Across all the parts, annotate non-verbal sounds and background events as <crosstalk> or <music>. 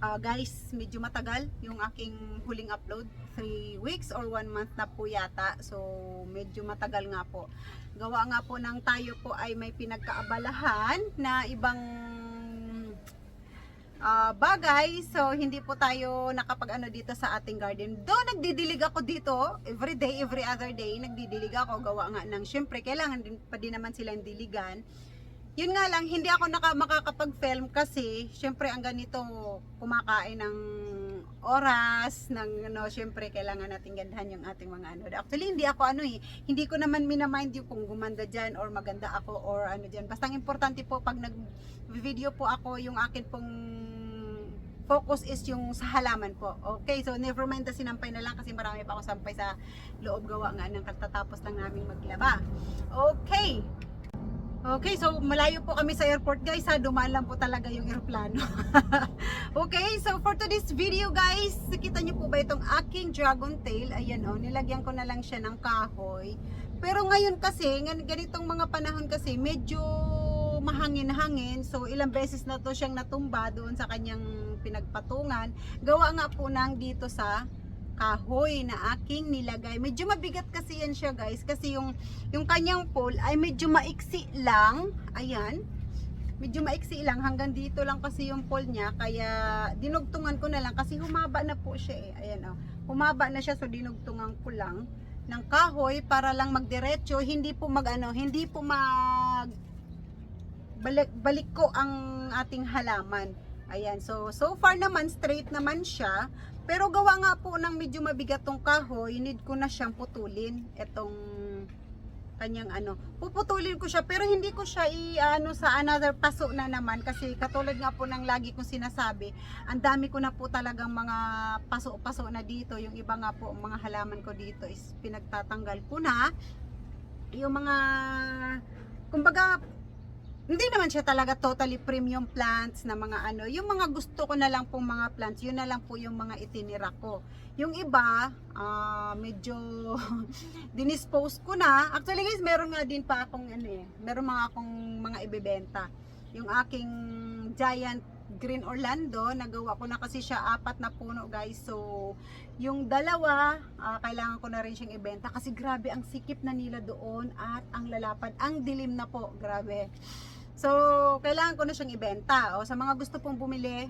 Ah, guys, medyo matagal yung aking huling upload. 3 weeks or 1 month na po yata. So, medyo matagal nga po. Gawa nga po ng tayo po ay may pinagkaabalahan na ibang ah, bagay. So, hindi po tayo nakapag ano dito sa ating garden. Do nagdidilig ako dito, every day, every other day, nagdidilig ako. Gawa nga ng, syempre, kailangan din pa din naman silang diligan. Yun nga lang, hindi ako naka, makakapag-film kasi, syempre, ang ganito, kumakain ng oras, ng, ano, syempre, kailangan natin gandahan yung ating mga ano. Actually, hindi ako ano eh, hindi ko naman minamind yung kung gumanda dyan or maganda ako or ano dyan. Basta ang importante po, pag nag-video po ako, yung akin pong focus is yung sa halaman po. Okay, so never mind na sinampay na lang kasi marami pa ako sampay sa loob gawa nga ng katatapos lang namin maglaba. Okay. Okay, so malayo po kami sa airport guys ha, dumaan lang po talaga yung eroplano. <laughs> okay, so for today's video guys, nakita niyo po ba itong aking dragon tail? Ayan oh, nilagyan ko na lang siya ng kahoy. Pero ngayon kasi, gan- ganitong mga panahon kasi, medyo mahangin-hangin. So, ilang beses na to siyang natumba doon sa kanyang pinagpatungan. Gawa nga po nang dito sa kahoy na aking nilagay. Medyo mabigat kasi yan siya guys. Kasi yung, yung kanyang pole ay medyo maiksi lang. Ayan. Medyo maiksi lang. Hanggang dito lang kasi yung pole niya. Kaya dinugtungan ko na lang. Kasi humaba na po siya eh. Ayan oh. Humaba na siya. So dinugtungan ko lang ng kahoy para lang magdiretso. Hindi po mag ano, hindi po mag balik, balik ko ang ating halaman. Ayan, so so far naman straight naman siya. Pero gawa nga po ng medyo mabigat tong kahoy, need ko na siyang putulin itong kanyang ano. Puputulin ko siya pero hindi ko siya i-ano sa another paso na naman kasi katulad nga po ng lagi kong sinasabi, ang dami ko na po talagang mga paso-paso na dito. Yung iba nga po, mga halaman ko dito is pinagtatanggal ko na. Yung mga kumbaga hindi naman siya talaga totally premium plants na mga ano. Yung mga gusto ko na lang pong mga plants, yun na lang po yung mga itinira ko. Yung iba, ah, medyo <laughs> dinispose ko na. Actually guys, meron nga din pa akong ano eh, meron mga akong mga ibebenta. Yung aking giant green Orlando, nagawa ko na kasi siya apat na puno guys. So, yung dalawa, ah, kailangan ko na rin siyang ibenta kasi grabe ang sikip na nila doon at ang lalapad, ang dilim na po, grabe. So, kailangan ko na siyang ibenta. O, sa mga gusto pong bumili,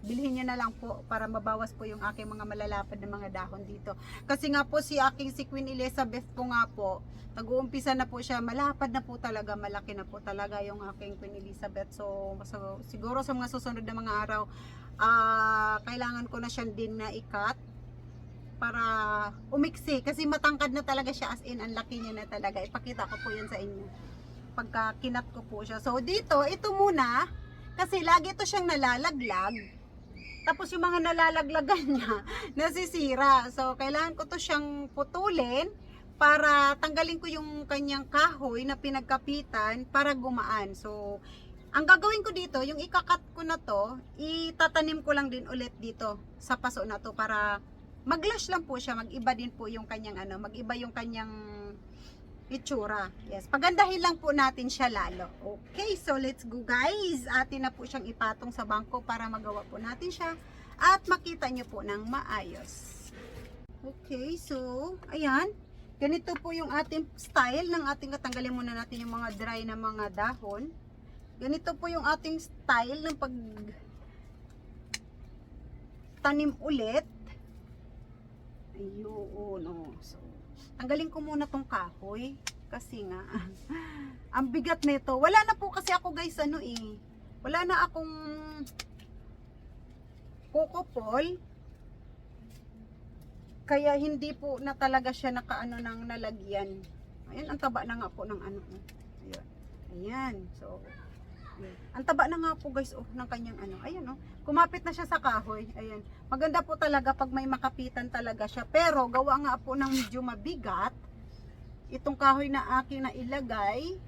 bilhin nyo na lang po para mabawas po yung aking mga malalapad na mga dahon dito. Kasi nga po si aking si Queen Elizabeth po nga po, nag-uumpisa na po siya, malapad na po talaga, malaki na po talaga yung aking Queen Elizabeth. So, so siguro sa mga susunod na mga araw, ah kailangan ko na siyang din na ikat para umiksi kasi matangkad na talaga siya as in ang laki niya na talaga ipakita ko po yan sa inyo pagka kinat ko po siya. So dito ito muna kasi lagi to siyang nalalaglag. Tapos yung mga nalalaglagan niya <laughs> nasisira. So kailangan ko to siyang putulin para tanggalin ko yung kanyang kahoy na pinagkapitan para gumaan. So ang gagawin ko dito yung ikakat ko na to itatanim ko lang din ulit dito sa paso na to para maglash lang po siya, mag-iba din po yung kanyang ano, mag-iba yung kanyang itsura. Yes, pagandahin lang po natin siya lalo. Okay, so let's go guys. Atin na po siyang ipatong sa bangko para magawa po natin siya at makita nyo po ng maayos. Okay, so ayan. Ganito po yung ating style ng ating katanggalin muna natin yung mga dry na mga dahon. Ganito po yung ating style ng pag tanim ulit. Ayun, oh. So, tanggalin ko muna tong kahoy. Kasi nga, <laughs> ang bigat nito. Wala na po kasi ako guys, ano eh. Wala na akong kukupol. Kaya hindi po na talaga siya nakaano ng nalagyan. Ayan, ang taba na nga po ng ano. Ayan. Ayan. So. Ang taba na nga po guys oh, ng kanyang ano. Ayan oh. Kumapit na siya sa kahoy. Ayan. Maganda po talaga pag may makapitan talaga siya. Pero gawa nga po ng medyo mabigat. Itong kahoy na aking na ilagay.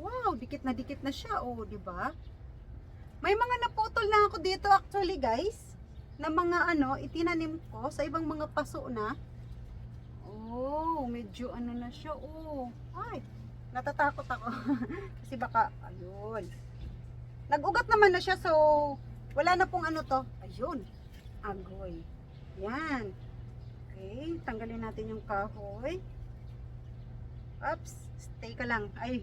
Wow, dikit na dikit na siya. Oh, di ba? May mga naputol na ako dito actually guys. Na mga ano, itinanim ko sa ibang mga paso na. Oh, medyo ano na siya, oh. Ay, natatakot ako. <laughs> Kasi baka, ayun. Nag-ugat naman na siya, so, wala na pong ano to. Ayun, agoy. Yan. Okay, tanggalin natin yung kahoy. Oops, stay ka lang. Ay,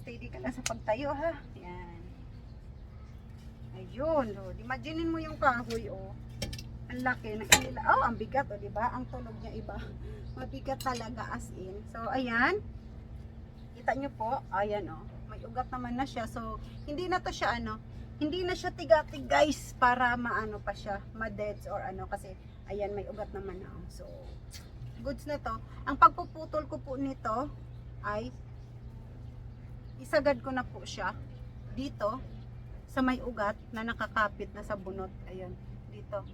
steady ka lang sa pagtayo ha. Yan. Ayun, oh. Imaginein mo yung kahoy, oh. Ang laki ng. Oh, ang bigat, oh, di ba? Ang tunog niya iba. <laughs> Mabigat talaga as in. So, ayan. Kita nyo po, ayan, oh. May ugat naman na siya. So, hindi na to siya, ano, hindi na siya tigatig, guys, para maano pa siya, ma-deads or ano, kasi, ayan, may ugat naman na, oh. So, goods na to. Ang pagpuputol ko po nito, ay, isagad ko na po siya dito sa may ugat na nakakapit na sa bunot. Ayan, dito.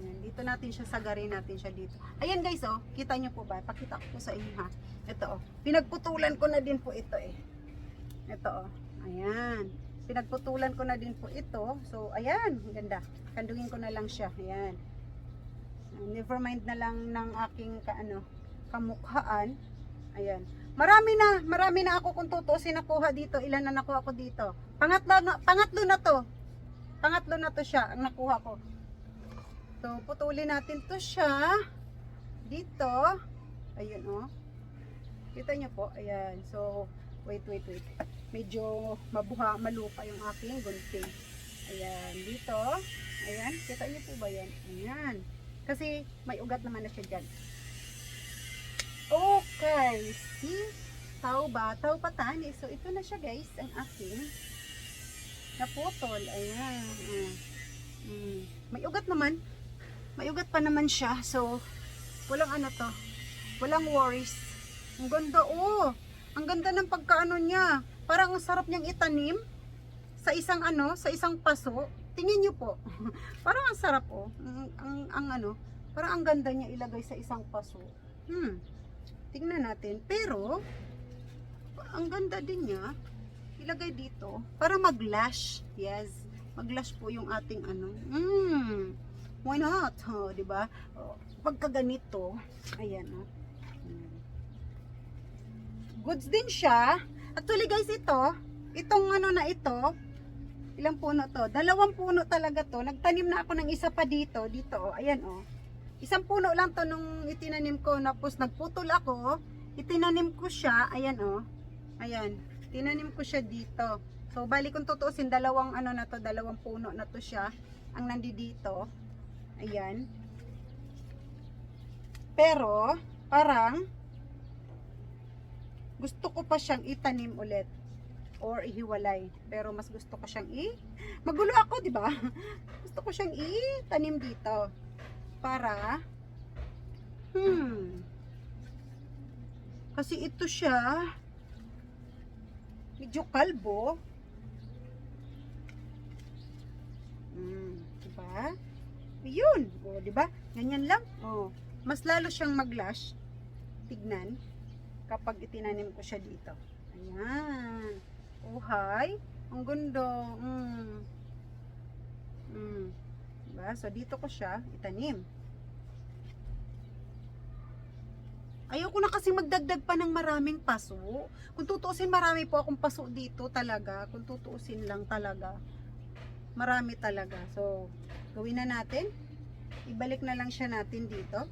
Ayan, dito natin siya sagarin natin siya dito. Ayan guys, oh, kita nyo po ba? Pakita ko po sa inyo ha. Ito oh, pinagputulan ko na din po ito eh. Ito oh, ayan. Pinagputulan ko na din po ito. So, ayan, ganda. Kandungin ko na lang siya. Ayan. Never mind na lang ng aking kaano, kamukhaan. Ayan. Marami na, marami na ako kung tutusin nakuha dito. Ilan na nakuha ko dito? Pangatlo na, pangatlo na to. Pangatlo na to siya ang nakuha ko. So, putulin natin to siya. Dito. Ayun, oh. Kita niyo po. Ayan. So, wait, wait, wait. Medyo mabuha, malupa yung aking gunting. Ayan. Dito. Ayan. Kita niyo po ba yan? Ayan. Kasi, may ugat naman na siya dyan. Okay. See? Tao ba? Tao patani. So, ito na siya guys. Ang aking naputol. Ayan. Mm. Mm. May ugat naman. May pa naman siya. So, walang ano to. Walang worries. Ang ganda oh. Ang ganda ng pagkaano niya. Parang ang sarap niyang itanim sa isang ano, sa isang paso. Tingin niyo po. <laughs> parang ang sarap oh. Ang, ang, ang ano, parang ang ganda niya ilagay sa isang paso. Hmm. Tingnan natin. Pero, ang ganda din niya. Ilagay dito. Para mag-lash. Yes. Mag-lash po yung ating ano. Hmm. Why not? <laughs> Oh, di ba? Oh, pagka ganito, ayan oh. Goods din siya. Actually guys, ito, itong ano na ito, ilang puno to? Dalawang puno talaga to. Nagtanim na ako ng isa pa dito, dito oh. Ayan oh. Isang puno lang to nung itinanim ko, tapos nagputol ako, itinanim ko siya, ayan oh. Ayan, tinanim ko siya dito. So, bali kung tutuusin, dalawang ano na to, dalawang puno na to siya, ang nandito. Ayan. Pero, parang, gusto ko pa siyang itanim ulit or ihiwalay. Pero mas gusto ko siyang i Magulo ako, 'di ba? <laughs> Gusto ko siyang itanim dito para hmm kasi ito siya medyo kalbo hmm, diba? Yun, o diba? ganyan lang oh. mas lalo siyang maglash tignan kapag itinanim ko siya dito ayan uhay ang ganda mm. Mm. Diba? So, dito ko siya itanim. Ayoko na kasi magdagdag pa ng maraming paso. Kung tutuusin, marami po akong paso dito talaga. Kung tutuusin lang talaga. Marami talaga. So, gawin na natin. Ibalik na lang siya natin dito.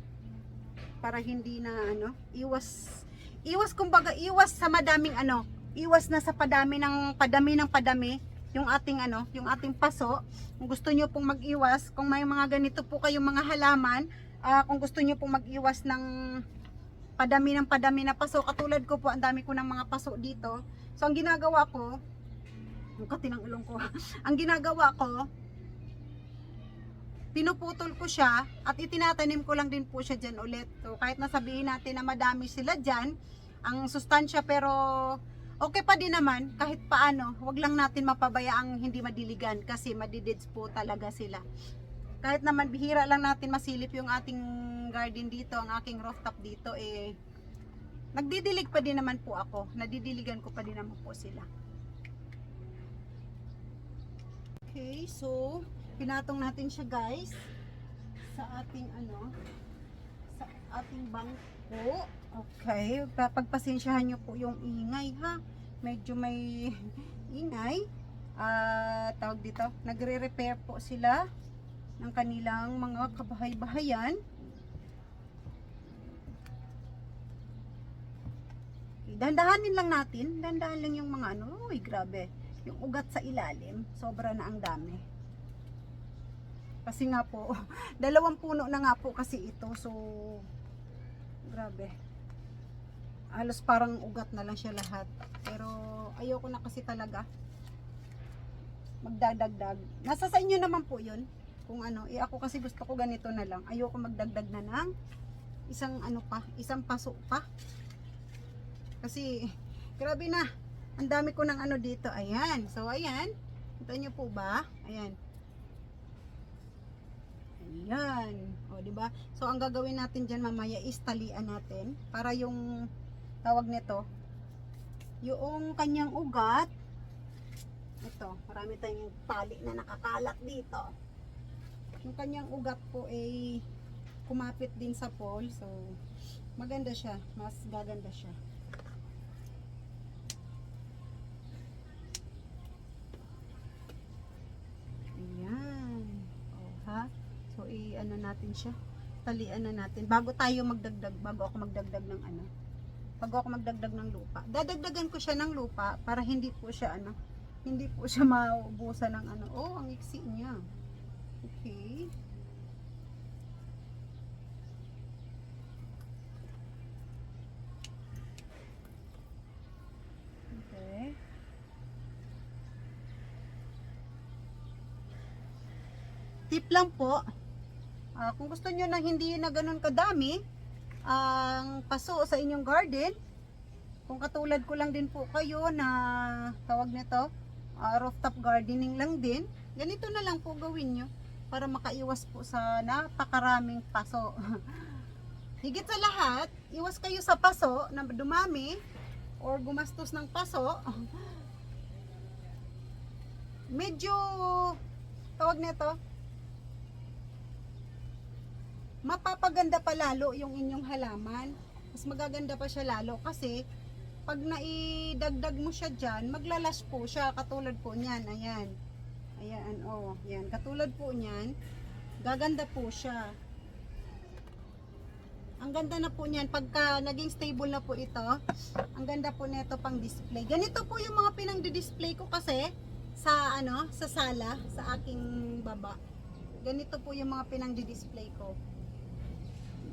Para hindi na ano, iwas, iwas kumbaga, iwas sa madaming ano, iwas na sa padami ng padami ng padami yung ating ano, yung ating paso. Kung gusto niyo pong mag-iwas, kung may mga ganito po kayong mga halaman, ah, kung gusto niyo pong mag-iwas ng padami ng padami na paso, katulad ko po, ang dami ko ng mga paso dito. So, ang ginagawa ko, ang kati ng ilong ko, <laughs> ang ginagawa ko, pinuputol ko siya at itinatanim ko lang din po siya dyan ulit. So, kahit nasabihin natin na madami sila dyan, ang sustansya pero okay pa din naman kahit paano, wag lang natin mapabayaang hindi madiligan kasi madidids po talaga sila. Kahit naman bihira lang natin masilip yung ating garden dito, ang aking rooftop dito eh nagdidilig pa din naman po ako. Nadidiligan ko pa din naman po sila. Okay, so pinatong natin siya guys sa ating ano sa ating bangko. Okay, pa- pagpasensyahan nyo po yung ingay ha. Medyo may <laughs> ingay. Ah, tawag dito, nagre-repair po sila ng kanilang mga kabahay-bahayan. Dandahanin lang natin. Dandahan lang yung mga ano. Uy, grabe. Yung ugat sa ilalim, sobra na ang dami. Kasi nga po, <laughs> dalawang puno na nga po kasi ito. So, grabe. Halos parang ugat na lang siya lahat. Pero, ayoko na kasi talaga magdadagdag. Nasa sa inyo naman po yun. Kung ano, eh ako kasi gusto ko ganito na lang. Ayoko magdagdag na ng isang ano pa, isang paso pa. Kasi, grabe na. Ang dami ko ng ano dito. Ayan. So, ayan. Kita nyo po ba? Ayan. Ayan. O, di ba? So, ang gagawin natin dyan mamaya is talian natin para yung tawag nito, yung kanyang ugat, ito, marami tayong tali na nakakalat dito. Yung kanyang ugat po ay kumapit din sa pole. So, maganda siya. Mas gaganda siya. Ayan. O, ha? So, i-ano natin siya. Talian na natin. Bago tayo magdagdag, bago ako magdagdag ng ano, bago ako magdagdag ng lupa. Dadagdagan ko siya ng lupa para hindi po siya ano, hindi po siya <laughs> maubusan ng ano. Oh, ang iksi niya. Okay. Tip lang po, ah, kung gusto nyo na hindi na ganun kadami, ang paso sa inyong garden, kung katulad ko lang din po kayo na tawag nito, uh, rooftop gardening lang din, ganito na lang po gawin nyo para makaiwas po sa napakaraming paso. <laughs> Higit sa lahat, iwas kayo sa paso na dumami or gumastos ng paso. <laughs> Medyo tawag nito, mapapaganda pa lalo yung inyong halaman. Mas magaganda pa siya lalo kasi pag naidagdag mo siya dyan, maglalas po siya. Katulad po niyan. Ayan. Ayan. Oh, yan. Katulad po niyan. Gaganda po siya. Ang ganda na po niyan. Pagka naging stable na po ito, ang ganda po nito pang display. Ganito po yung mga pinang-display ko kasi sa ano, sa sala, sa aking baba. Ganito po yung mga pinang-display ko.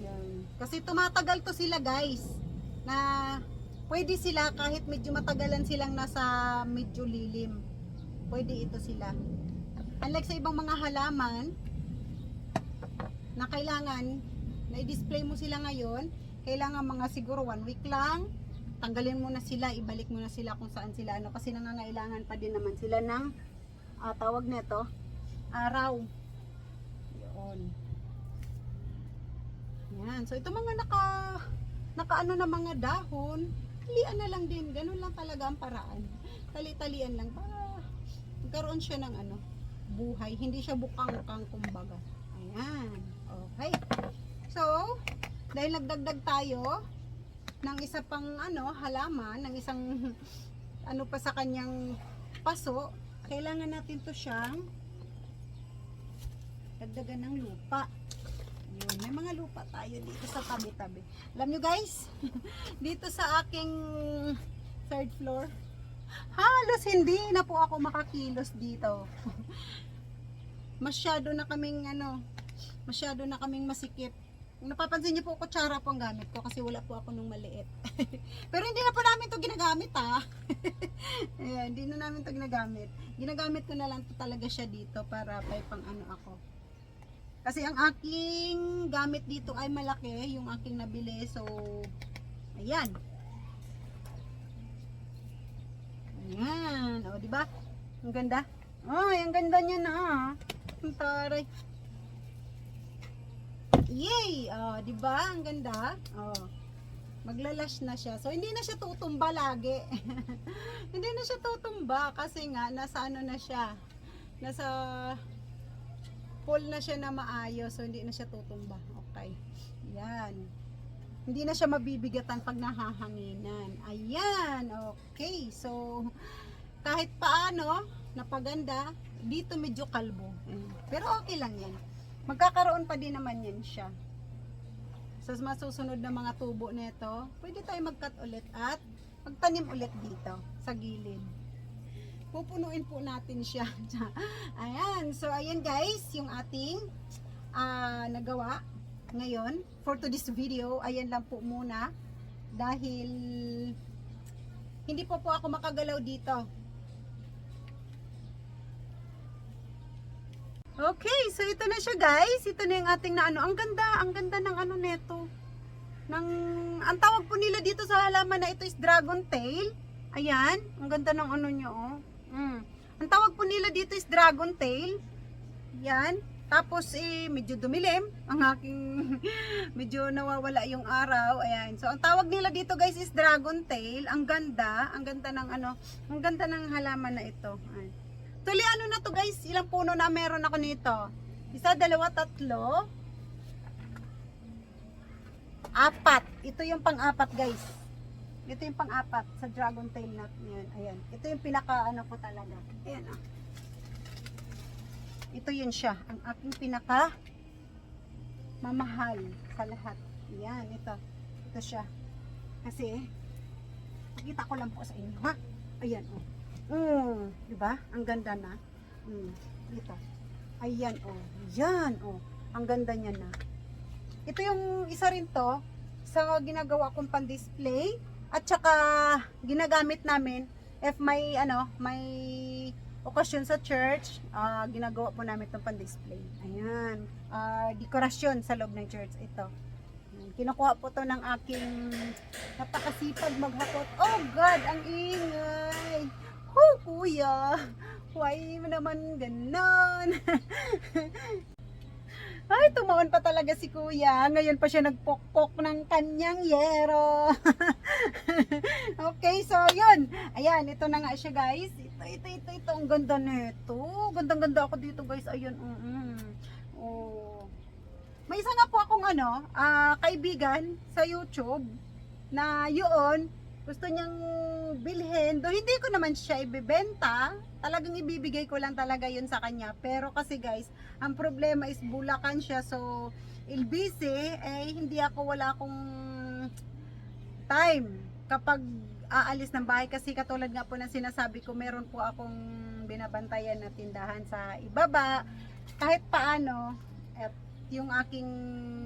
Yan. Kasi tumatagal to sila guys. Na pwede sila kahit medyo matagalan silang nasa medyo lilim. Pwede ito sila. Unlike sa ibang mga halaman na kailangan na i-display mo sila ngayon, kailangan mga siguro one week lang, tanggalin mo na sila, ibalik mo na sila kung saan sila ano kasi nangangailangan pa din naman sila ng ah, tawag nito araw. Yun. Yan. So ito mga naka nakaano na mga dahon, talian na lang din. Ganun lang talaga ang paraan. Tali-talian lang para magkaroon siya ng ano, buhay. Hindi siya bukang-bukang kumbaga. Ayan. Okay. So, dahil nagdagdag tayo ng isa pang ano, halaman, ng isang <laughs> ano pa sa kanyang paso, kailangan natin to siyang dagdagan ng lupa. Yun, may mga lupa tayo dito sa tabi-tabi. Alam nyo guys, <laughs> dito sa aking third floor, halos hindi na po ako makakilos dito. <laughs> masyado na kaming ano, masyado na kaming masikip. Napapansin niyo po, kutsara po ang gamit ko kasi wala po ako nung maliit. <laughs> Pero hindi na po namin to ginagamit ha. Ayan, hindi na namin to ginagamit. Ginagamit ko na lang to talaga siya dito para may pang ano ako. Kasi ang aking gamit dito ay malaki, yung aking nabili. So, ayan. Ayan. O, di ba? Ang ganda. Ay, ang ganda niya na. ah. Ang taray. Yay! Oh, di ba? Ang ganda. Oh. Maglalash na siya. So, hindi na siya tutumba lagi. <laughs> hindi na siya tutumba kasi nga, nasa ano na siya. Nasa full na siya na maayos. So, hindi na siya tutumba. Okay. Yan. Hindi na siya mabibigatan pag nahahanginan. Ayan, okay. So, kahit paano, napaganda, dito medyo kalbo. Ayan. Pero okay lang yan. Magkakaroon pa din naman yan siya. Sa masusunod na mga tubo nito, pwede tayo mag-cut ulit at magtanim ulit dito sa gilid. Pupunuin po natin siya. <laughs> ayan. So, ayan guys, yung ating ah, nagawa ngayon for today's video. Ayan lang po muna. Dahil hindi po po ako makagalaw dito. Okay, so ito na siya guys. Ito na yung ating na ano. Ang ganda, ang ganda ng ano neto. Ng, ang tawag po nila dito sa halaman na ito is dragon tail. Ayan, ang ganda ng ano nyo oh. Mm. Ang tawag po nila dito is dragon tail. Yan. Tapos eh, medyo dumilim. Ang aking, <laughs> medyo nawawala yung araw. Ayan. So, ang tawag nila dito guys is dragon tail. Ang ganda. Ang ganda ng ano, ang ganda ng halaman na ito. Ayan. Tuloy ano na to guys, ilang puno na meron ako nito? Isa, dalawa, tatlo. Apat. Ito yung pang-apat guys. Ito yung pang-apat sa dragon tail nut yan. Ayan. Ito yung pinaka ano ko talaga. Ayan ah. Ito yun siya. Ang aking pinaka mamahal sa lahat. Ayan, ito. Ito siya. Kasi, pakita ko lang po sa inyo ha. Ayan oh. Mm, 'di ba? Ang ganda na. Mm, dito. Ayan oh. Yan oh. Ang ganda niya na. Ito yung isa rin to sa ginagawa kong pan-display at saka ginagamit namin if may ano, may okasyon sa church, ah, ginagawa po namin itong pan-display. Ayan. Ah, dekorasyon sa loob ng church ito. Kinukuha po to ng aking napakasipag maghakot. Oh God, ang ingay! Oh, kuya! Why naman ganon? <laughs> Ay, tumaon pa talaga si kuya. Ngayon pa siya nagpokpok ng kanyang yero. <laughs> okay, so yun. Ayan, ito na nga siya guys. Ito, ito, ito, ito. Ang ganda nito. Gandang-ganda ako dito guys. Ayun, mm -mm. Oh. May isa nga po akong ano, ah, kaibigan sa YouTube na yun, gusto niyang bilhin. Do hindi ko naman siya ibebenta. Talagang ibibigay ko lang talaga yun sa kanya. Pero kasi guys, ang problema is bulakan siya. So, ilbisi, eh hindi ako wala akong time kapag aalis ng bahay kasi katulad nga po ng sinasabi ko meron po akong binabantayan na tindahan sa ibaba kahit paano at yung aking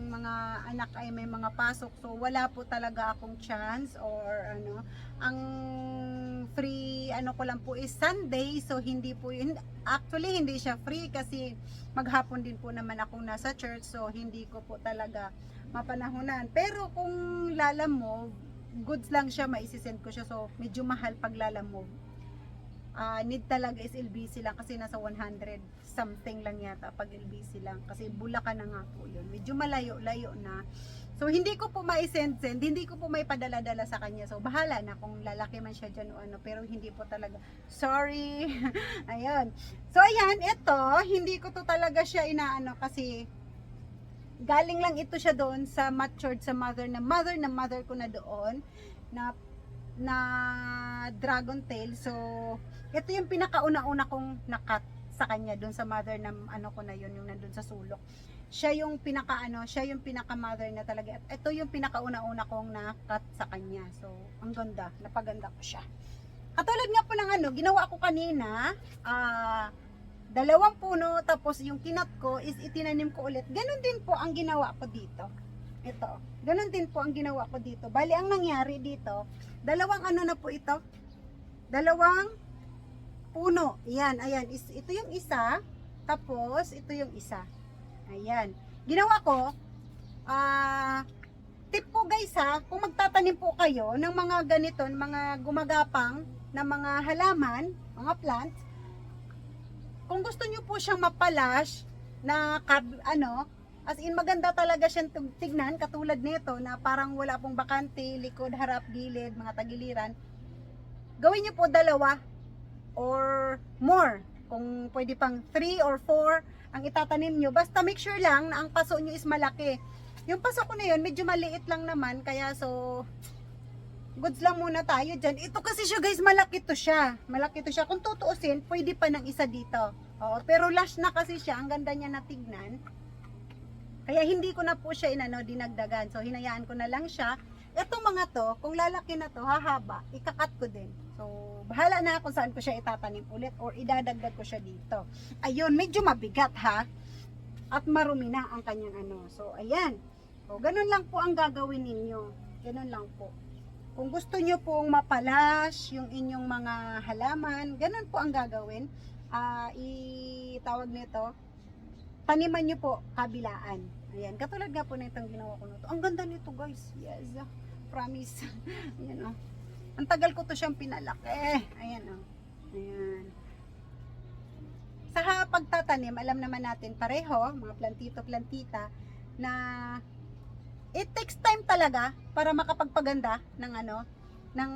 mga anak ay may mga pasok. So wala po talaga akong chance or ano. Ang free ano ko lang po is Sunday. So hindi po yun. Actually hindi siya free kasi maghapon din po naman akong nasa church. So hindi ko po talaga mapanahunan pero kung lalamove goods lang siya maisisend ko siya. So medyo mahal pag lalamove Ah, need talaga is LBC lang kasi nasa 100 something lang yata pag LBC lang. Kasi Bulacan na nga po yun. Medyo malayo-layo na. So hindi ko po ma-send send hindi ko po may padala-dala sa kanya. So bahala na kung lalaki man siya dyan o ano. Pero hindi po talaga. Sorry. <laughs> Ayun so ayan. Ito hindi ko to talaga siya inaano kasi galing lang ito siya doon sa matured sa mother na mother na mother ko na doon na na dragon tail so ito yung pinakauna-una kong nakat sa kanya doon sa mother na ano ko na yun yung nandun sa sulok. Siya yung pinaka ano siya yung pinaka mother na talaga. At ito yung pinakauna-una kong nakat sa kanya. So ang ganda. Napaganda ko siya. Katulad nga po ng ano ginawa ko kanina ah dalawang puno tapos yung kinat ko is itinanim ko ulit. Ganun din po ang ginawa ko dito. Ito ganun din po ang ginawa ko dito. Bali ang nangyari dito dalawang ano na po ito? Dalawang puno. Ayan ayan. Ito yung isa. Tapos ito yung isa. Ayan. Ginawa ko ah tip po guys ha kung magtatanim po kayo ng mga ganito mga gumagapang na mga halaman mga plants kung gusto nyo po siyang mapalash na kab- ano as in maganda talaga siyang tig- tignan katulad nito na parang wala pong bakante likod harap gilid mga tagiliran gawin nyo po dalawa or more kung pwede pang 3 or 4 ang itatanim nyo basta make sure lang na ang paso nyo is malaki Yung paso ko na yun, medyo maliit lang naman, kaya so, goods lang muna tayo dyan. Ito kasi siya guys, malaki to siya. Malaki to siya. Kung tutuusin, pwede pa ng isa dito. Oo, pero lash na kasi siya, ang ganda niya na tignan. Kaya hindi ko na po siya inano, dinagdagan. So, hinayaan ko na lang siya. Itong mga to, kung lalaki na to, hahaba, ikakat ko din. So, bahala na kung saan ko siya itatanim ulit or idadagdag ko siya dito. Ayun, medyo mabigat ha. At marumi na ang kanyang ano. So, ayan. O, ganun lang po ang gagawin ninyo. Ganun lang po. Kung gusto nyo pong mapalas yung inyong mga halaman, ganun po ang gagawin. Ah, itawag nito, taniman nyo po kabilaan. Ayan, katulad nga po na itong ginawa ko nito. Ang ganda nito guys. Yes, ah, promise. <laughs> Ayan oh. Ang tagal ko to siyang pinalaki. Ayan oh. Ayan. Sa pagtatanim, alam naman natin pareho, mga plantito-plantita, na it takes time talaga para makapagpaganda ng ano, ng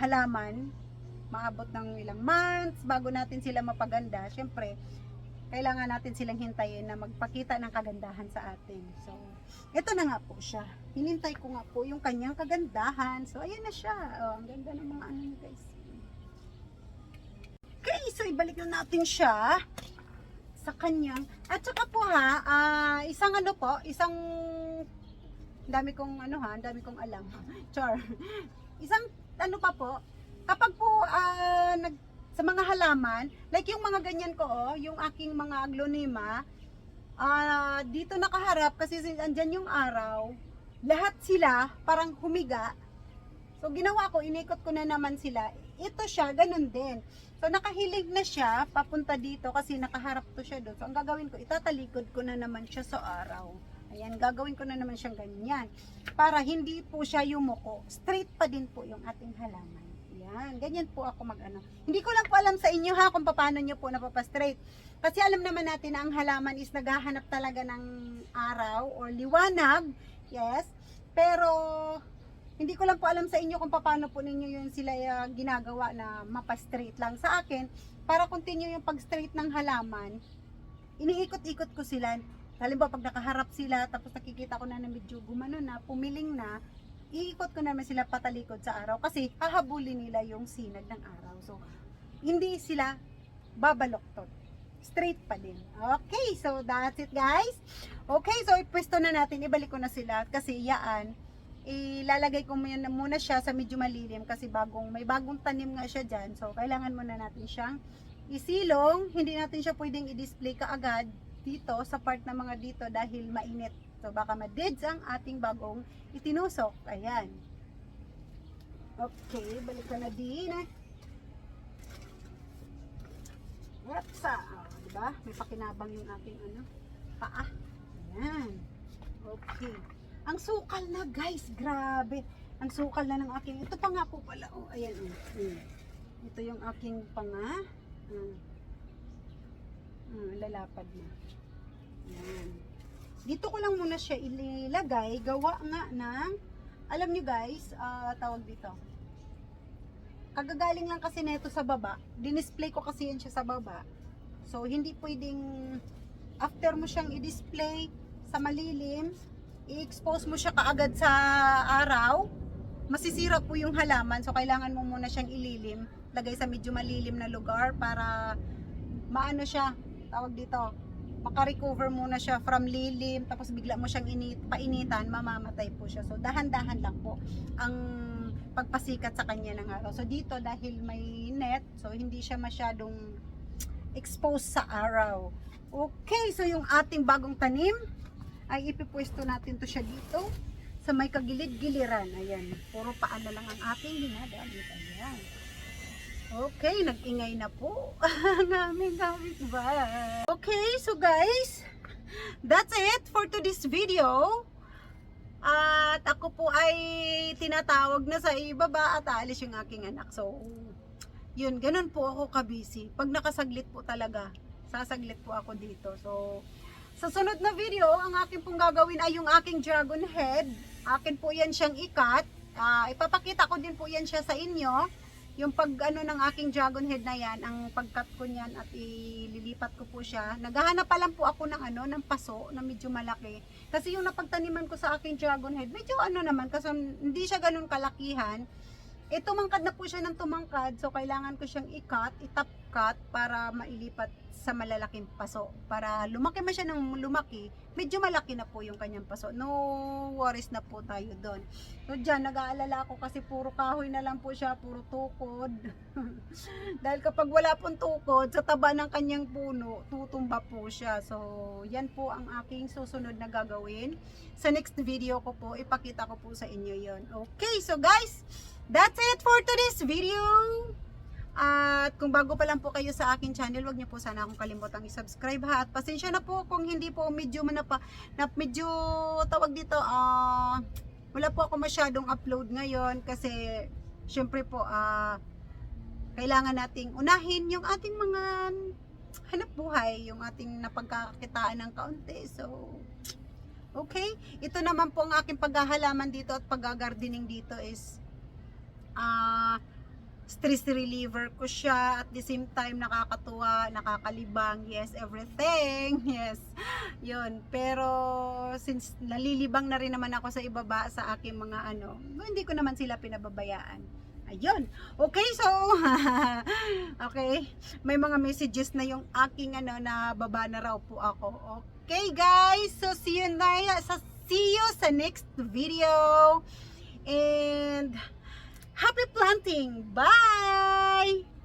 halaman. Maabot ng ilang months bago natin sila mapaganda. Siyempre, kailangan natin silang hintayin na magpakita ng kagandahan sa atin. So, ito na nga po siya. Hinintay ko nga po yung kanyang kagandahan. So, ayan na siya. Oh, ang ganda ng mga ano guys. Okay, so ibalik na natin siya sa kanyang. At saka po ha, ah, isang ano po, isang dami kong ano ha, dami kong alam. <laughs> Char. Isang ano pa po, kapag sa mga halaman, like yung mga ganyan ko oh, yung aking mga aglonema, ah dito nakaharap kasi andyan yung araw, lahat sila parang humiga. So ginawa ko, inikot ko na naman sila. Ito siya, ganun din. So nakahilig na siya papunta dito kasi nakaharap to siya doon. So ang gagawin ko, itatalikod ko na naman siya sa araw. Ayan, gagawin ko na naman siyang ganyan. Para hindi po siya yumuko. Straight pa din po yung ating halaman. Ayan, ganyan po ako mag-ano. Hindi ko lang po alam sa inyo ha kung paano nyo po napapastraight. Kasi alam naman natin na ang halaman is naghahanap talaga ng araw or liwanag. Yes. Pero hindi ko lang po alam sa inyo kung paano po ninyo yun sila uh, ginagawa na mapastraight lang sa akin. Para continue yung pag-straight ng halaman, iniikot-ikot ko sila. Halimbawa, pag nakaharap sila, tapos nakikita ko na na medyo gumano na, pumiling na, iikot ko naman sila patalikod sa araw kasi hahabulin nila yung sinag ng araw. So, hindi sila babaloktot. Straight pa din. Okay, so that's it guys. Okay, so ipwesto na natin, ibalik ko na sila kasi yaan, ilalagay ko muna, siya sa medyo malilim kasi bagong, may bagong tanim nga siya dyan. So, kailangan muna natin siyang isilong. Hindi natin siya pwedeng i-display kaagad dito sa part ng mga dito dahil mainit. So, baka ma-deads ang ating bagong itinusok. Ayan. Okay, balik ka na din. Yapsa. Oh, diba? May pakinabang yung ating ano, paa. Ayan. Okay. Ang sukal na guys, grabe. Ang sukal na ng aking, ito pa nga po pala. Oh, ayan. Mm. Ito yung aking panga. Mm. Mm, lalapad na. Ayan. Dito ko lang muna siya ilagay. Gawa nga ng, alam nyo guys, ah, tawag dito. Kagagaling lang kasi nito sa baba. Dinisplay ko kasi yan siya sa baba. So, hindi pwedeng after mo siyang i-display sa malilim, i-expose mo siya kaagad sa araw, masisira po yung halaman. So, kailangan mo muna siyang ililim. Lagay sa medyo malilim na lugar para maano siya, tawag dito, makarecover muna siya from lilim, tapos bigla mo siyang init, painitan, mamamatay po siya. So, dahan-dahan lang po ang pagpasikat sa kanya ng araw. So, dito dahil may net, so hindi siya masyadong exposed sa araw. Okay, so yung ating bagong tanim, ay ipipwesto natin to siya dito sa may kagilid-giliran. Ayan, puro paano lang ang ating ginagamit. Ayan. Okay, nag-ingay na po <laughs> ang aming gamit ba? Okay, so guys, that's it for today's video. At ako po ay tinatawag na sa ibaba at aalis yung aking anak. So, yun, ganun po ako kabisi. Pag nakasaglit po talaga, sasaglit po ako dito. So, sa sunod na video, ang akin pong gagawin ay yung aking dragon head. Akin po yan siyang ikat. Ah, ipapakita ko din po yan siya sa inyo. Yung pag ano ng aking dragon head na yan, ang pagkat ko niyan at ililipat ko po siya. Naghahanap pa lang po ako ng ano, ng paso na medyo malaki. Kasi yung napagtaniman ko sa aking dragon head, medyo ano naman, kasi hindi siya ganun kalakihan. Eh, tumangkad na po siya ng tumangkad, so kailangan ko siyang i-cut, i-top cut para mailipat sa malalaking paso. Para lumaki man siya ng lumaki, medyo malaki na po yung kanyang paso. No worries na po tayo doon. So dyan, nag-aalala ako kasi puro kahoy na lang po siya, puro tukod. <laughs> Dahil kapag wala pong tukod, sa taba ng kanyang puno, tutumba po siya. So, yan po ang aking susunod na gagawin. Sa next video ko po, ipakita ko po sa inyo yon. Okay, so guys, that's it for today's video. At kung bago pa lang po kayo sa akin channel, wag niyo po sana akong kalimutang i-subscribe ha. At pasensya na po kung hindi po medyo manapa, na medyo tawag dito, ah, wala po ako masyadong upload ngayon kasi syempre po, ah, kailangan nating unahin yung ating mga hanap buhay, yung ating napagkakitaan ng kaunti. So, okay. Ito naman po ang aking paghahalaman dito at pag-gardening dito is ah stress reliever ko siya at the same time nakakatuwa, nakakalibang, yes, everything, <laughs> yes, yun. Pero since nalilibang na rin naman ako sa ibaba sa aking mga ano, hindi ko naman sila pinababayaan. Ayun. Okay, so, <laughs> okay, may mga messages na yung aking ano, na baba na raw po ako. Okay, guys, so see you na, sa, see you sa next video. And, Happy planting! Bye!